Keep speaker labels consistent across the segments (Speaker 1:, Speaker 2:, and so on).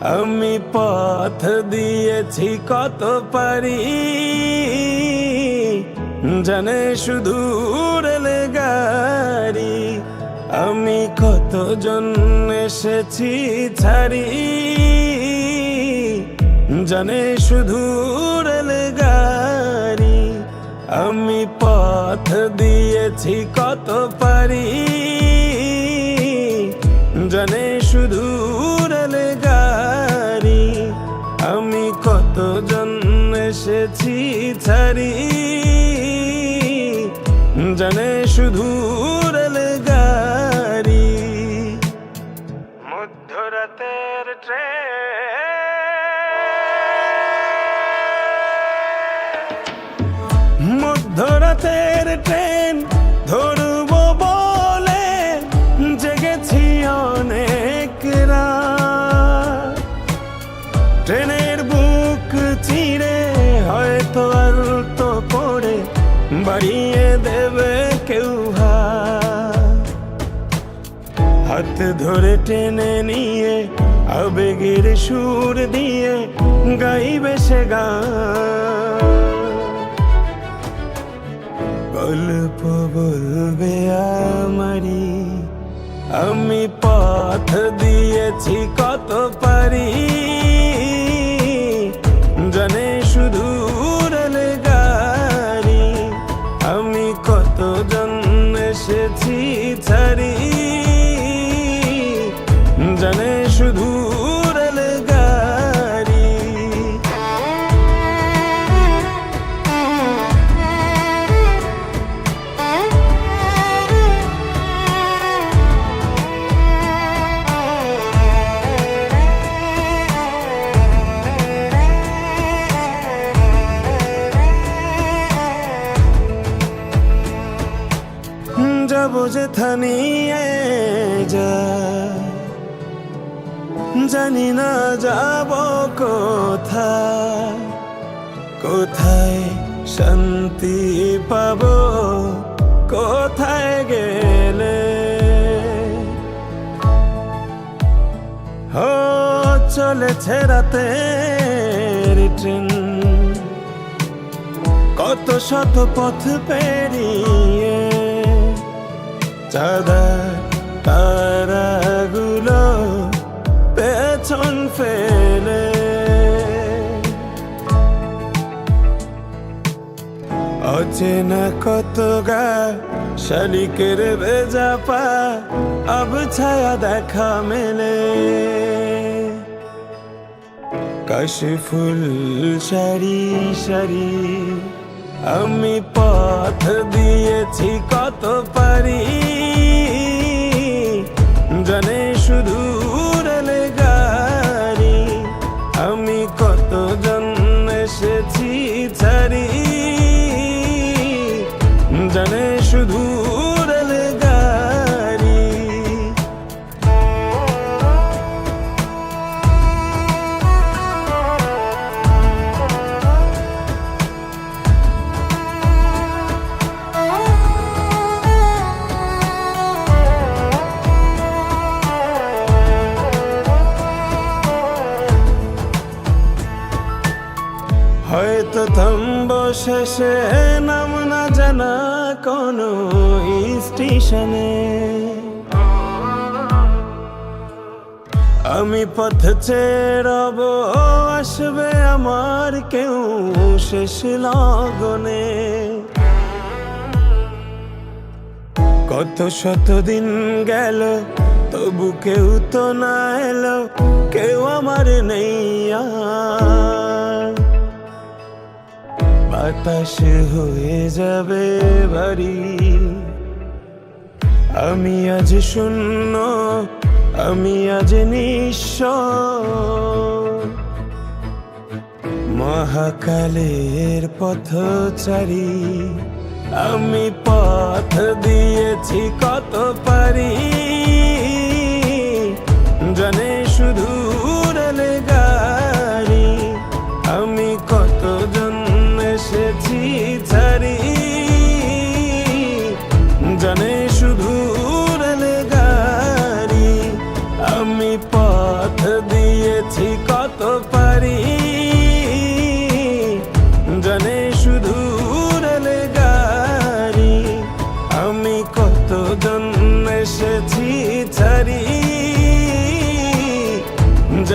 Speaker 1: আমি পথ দিয়েছি কত পারি। জানে শুধু গাড়ি আমি কতজন এসেছি ছাড়ি। জানে শুধু গাড়ি আমি পথ দিয়েছি কত পারি। জানে শুধু রেলে গাড়ি। আমি কতজন এসেছি ছাড়ি। জানে শুধু রেলে গাড়ি। মধ্যরাতের ট্রেন। মধ্যরাতের ট্রেন। বাড়িয়ে দেবে কেউ হাত। ধরে টেনে নিয়ে, আবেগের সুর দিয়ে গাইবে সে গান গল্প বলবে আমারি, আমি পথ দিয়েছি কত পারি যে থানিয়ে যা। জানি না যাব কোথায় কোথায় শান্তি পাব, কোথায় গেলে? ও, চলেছে রাতের ট্রেন কত শত পথ পেরিয়ে চাঁদা, তারাগুলো পেছন ফেলে। অচেনা কত গা, শালিকের ভেজা পা, আব ছায়া দেখা মেলে। কাশে ফুল সারি সারি আমি পথ দিয়েছি কত পারি। জানে শুধু গাড়ি। আমি কতজন এসেছি ছাড়ি। জানে শুধু থামব শেষে নাম না জানা কোনো স্টেশনে। আমি পথ চেরব আসবে আমার কেউ শেষ লগনে। কত শত দিন গেল, তবু কেউ তো না এলো, কেউ আমার নেই আর। বাতাস হয়ে যাবে বাড়ি আমি আজ শূন্য, আমি আজ নিঃস্ব। মহাকালের পথচারী, আমি পথ দিয়েছি কত পারি।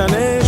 Speaker 1: Janeiro.